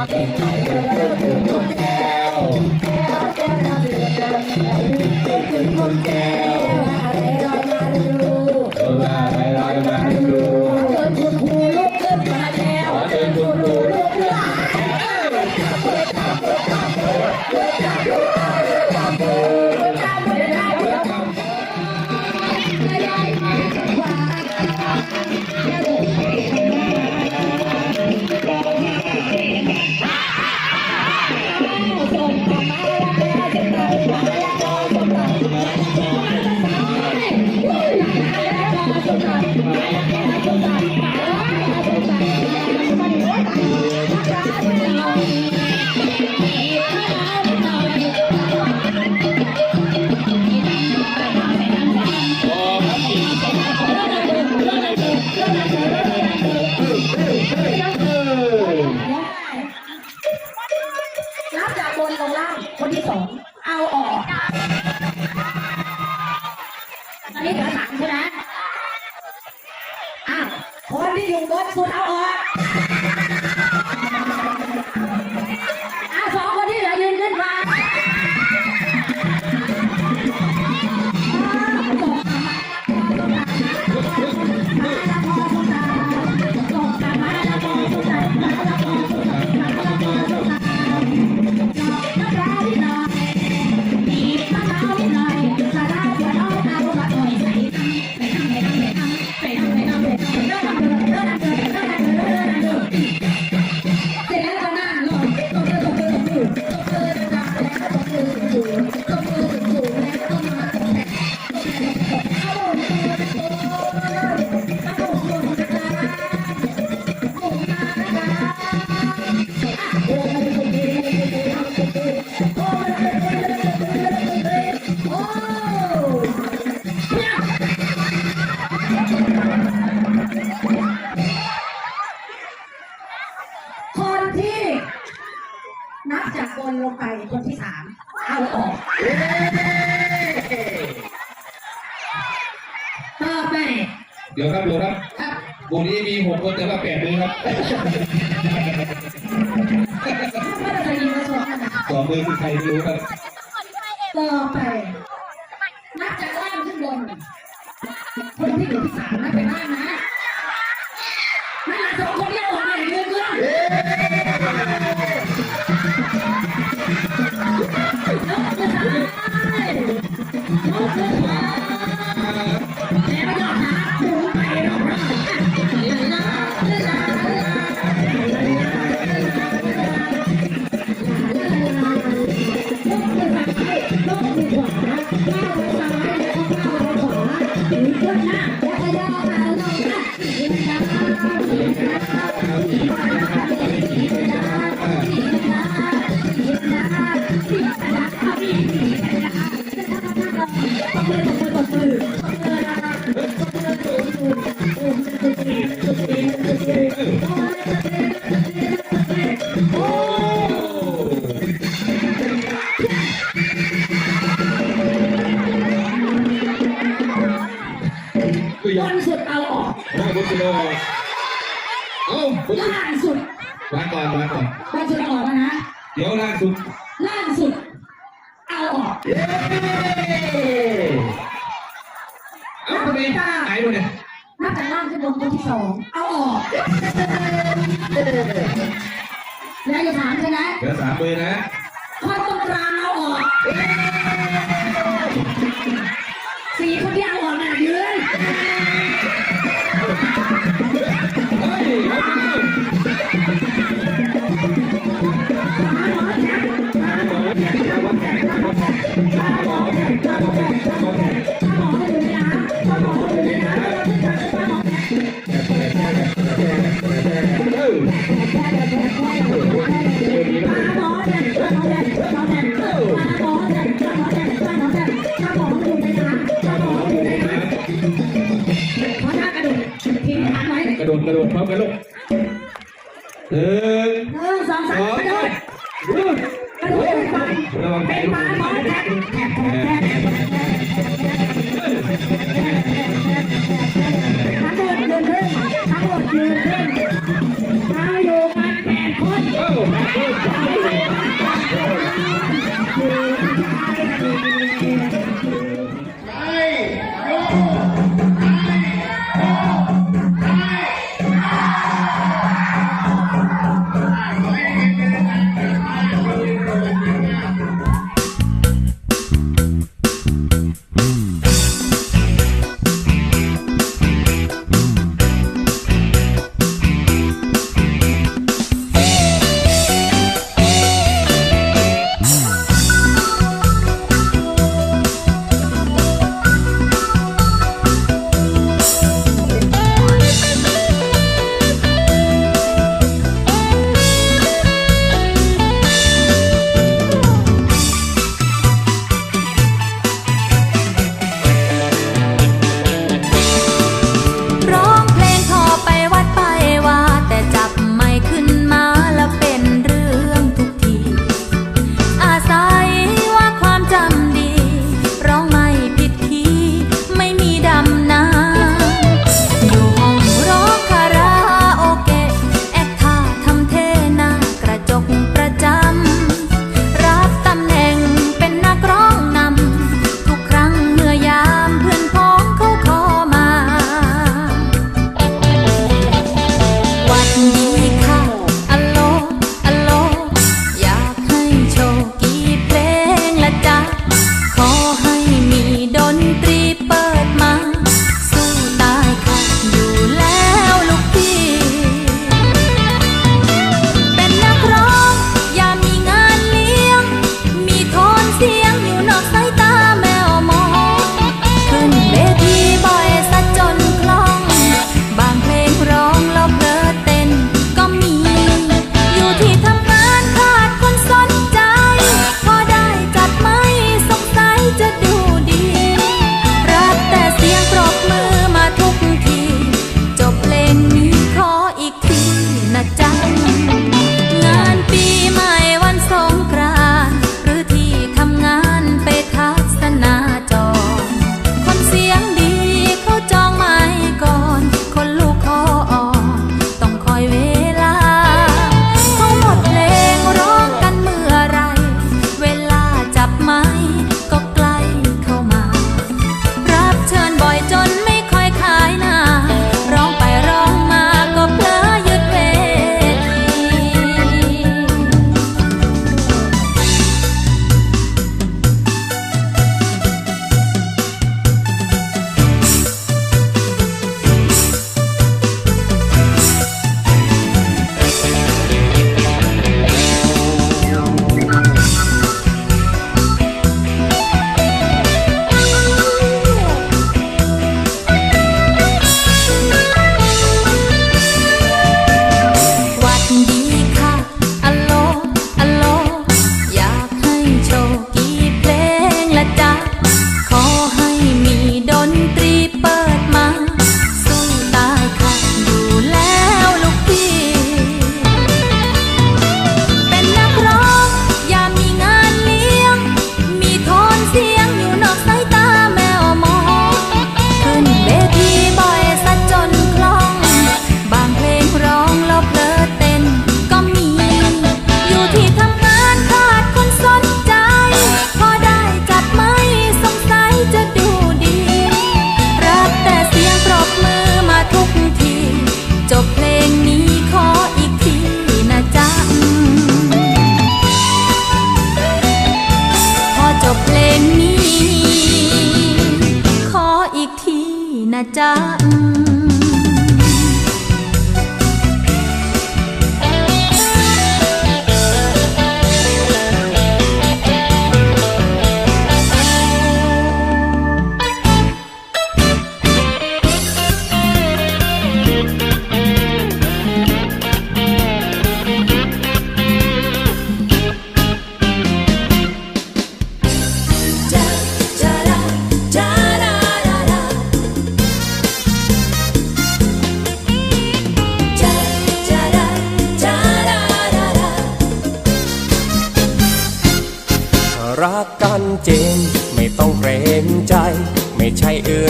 i can't ครับโลดครับวันนี้มีหกคนแต่ว่าแปดมือครับสองมือคือใครรู้ครับต่อไปนับจากล่างขึ้นบนคนที่อยู่ที่สามนับไปล่างนะ แล้วทำไมท่าหายหมดเนี่ยหน้าจากล่างขึ้นบนตัวที่สอง เอาออก แล้วอย่าถามใช่ไหม เดี๋ยวสามมือนะ กระโดดกระโดดพร้อมกันลูกหนึ่งหนึ่งสองสามองกระโดดรุ่นกระโดดไประวังไก่นลูกปลาหมอแจ้งแทบแทบแทบ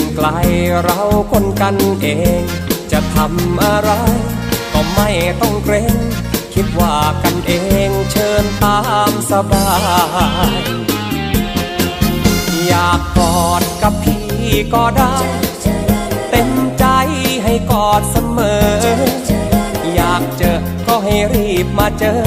นไกลเราคนกันเอง จะทำอะไร ก็ไม่ต้องเกรง คิดว่ากันเองเชิญตามสบาย อยากกอดกับพี่ก็ได้ เต็มใจให้กอดเสมอ อยากเจอก็ให้รีบมาเจอ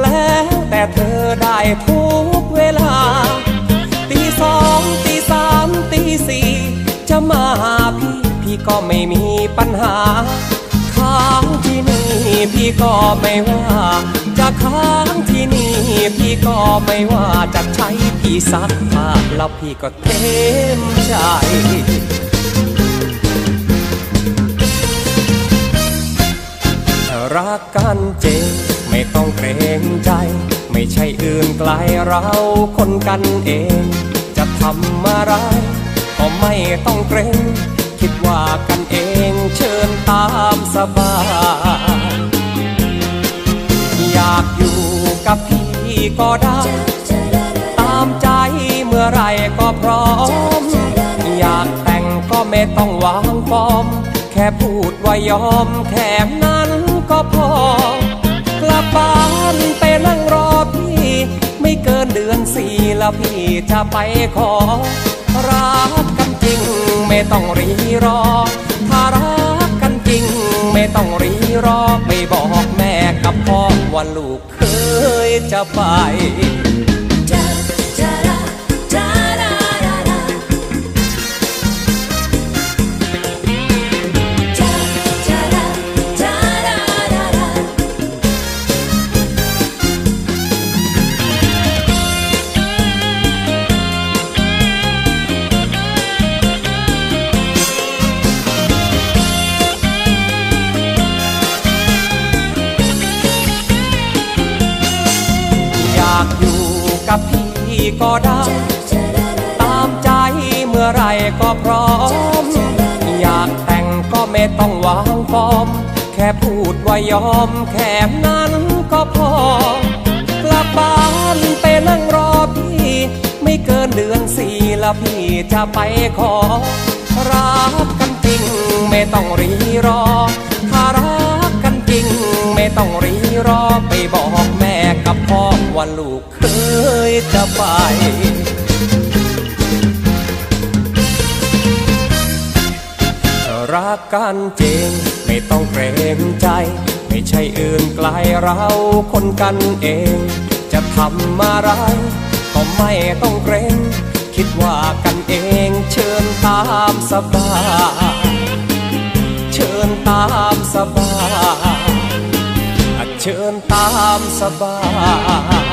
แล้วแต่เธอได้ทุกเวลา ก็ไม่มีปัญหาค้างที่นี่พี่ก็ไม่ว่า จะค้างที่นี่พี่ก็ไม่ว่าจะใช้พี่ซักผ้าแล้วพี่ก็เต็มใจรักกันจริงไม่ต้องเกรงใจ ไม่ใช่อื่นไกลเราคนกันเอง จะทำอะไรก็ไม่ต้องเกรง คิดว่ากันเองเชิญตามสบายอยากอยู่กับพี่ก็ได้ ตามใจเมื่อไรก็พร้อม อยากแต่งก็ไม่ต้องวางฟอม แค่พูดว่ายอมแค่นั้นก็พอกลับบ้านไปนั่งรอพี่ ไม่เกินเดือนสี่แล้วพี่จะไปขอ รักกันจริงไม่ต้องรีรอ ถ้ารักกันจริงไม่ต้องรีรอ ไม่บอกแม่กับพ่อว่าลูกเคยจะไปากอยู่กับพี่ก็ได้ ตามใจเมื่อไรก็พร้อม อยากแต่งก็ไม่ต้องวางฟอร์มแค่พูดว่ายอมแค่นั้นก็พอกลับบ้านไปนั่งรอพี่ ไม่เกินเดือนสี่ล้วพี่จะไปขอ รักกันจริงไม่ต้องรีรอ ถ้ารักกันจริงไม่ต้องรีรอไปบอกแม่ พ่อว่าลูกเคยจะไปรักกันจริงไม่ต้องเกรงใจ ไม่ใช่อื่นไกลเราคนกันเอง จะทำอะไรก็ไม่ต้องเกรง คิดว่ากันเองเชิญตามสบาย ชิญตามสบาย